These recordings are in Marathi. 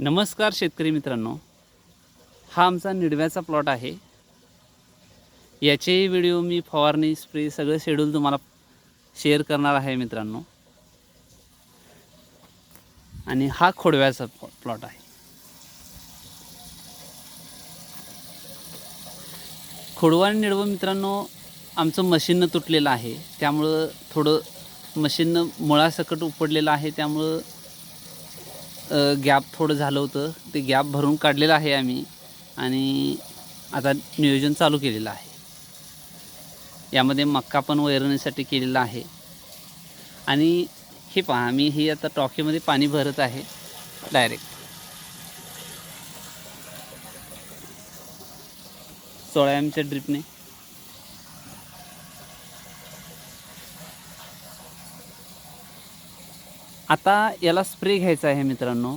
नमस्कार शेतकरी मित्रांनो. हा आमचा निडव्याचा प्लॉट आहे. याचेही व्हिडिओ मी फवारणी स्प्रे सगळं शेड्यूल तुम्हाला शेअर करणार आहे मित्रांनो. आणि हा खोडव्याचा प्लॉट आहे. खोडवा आणि निडवं मित्रांनो आमचं मशीननं तुटलेलं आहे. त्यामुळं थोडं मशीननं मुळासकट उपडलेलं आहे. त्यामुळं गॅप थोडं झालं होतं. ते गॅप भरून काढलेलं आहे आम्ही आणि आता नियोजन चालू केलेलं आहे. यामध्ये मक्का पण वैरणीसाठी केलेला आहे. आणि हे पहा आम्ही ही आता टॉकीमध्ये पाणी भरत आहे डायरेक्ट सोळा एमच्या ड्रिपने आता याला स्प्रे घ्यायचा आहे मित्रांनो.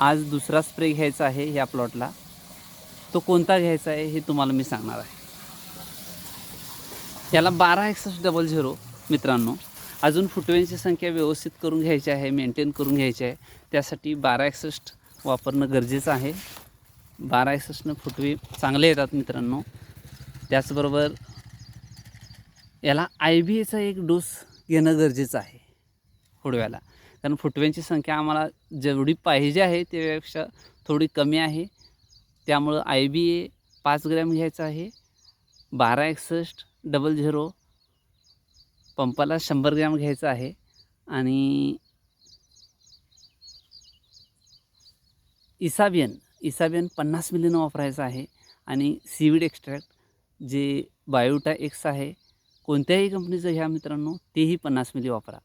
आज दुसरा स्प्रे घ्यायचा आहे ह्या प्लॉटला तो कोणता घ्यायचा आहे हे तुम्हाला मी सांगणार आहे. याला बारा एकसष्ट डबल झिरो मित्रांनो. अजून फुटव्यांची संख्या व्यवस्थित करून घ्यायची आहे मेंटेन करून घ्यायची आहे. त्यासाठी बारा एकसष्ट वापरणं गरजेचं आहे. बारा एकसष्टनं फुटवे चांगले येतात मित्रांनो. त्याचबरोबर याला आय बी एचा एक डोस घेणं गरजेचं आहे. फुटव्याला. कारण फुटव्यांची संख्या आम्हाला जेवढी पाहिजे आहे त्यापेक्षा थोडी कमी आहे. त्यामुळं आय बी ए पाच ग्रॅम घ्यायचं आहे. बारा एकसष्ट डबल झिरो पंपाला शंभर ग्रॅम घ्यायचं आहे. आणि इसाबियन इसाबियन पन्नास मिलीनं वापरायचं आहे. आणि सीविड एक्स्ट्रॅक्ट जे बायोटा एक्स आहे कोणत्याही कंपनीचं घ्या मित्रांनो तेही पन्नास मिली वापरा.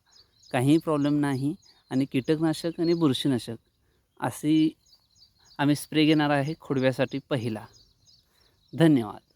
काहीही प्रॉब्लेम नाही आणि कीटकनाशक आणि बुरशीनाशक अशी आम्ही स्प्रे घेणार आहे खोडव्यासाठी पहिला. धन्यवाद.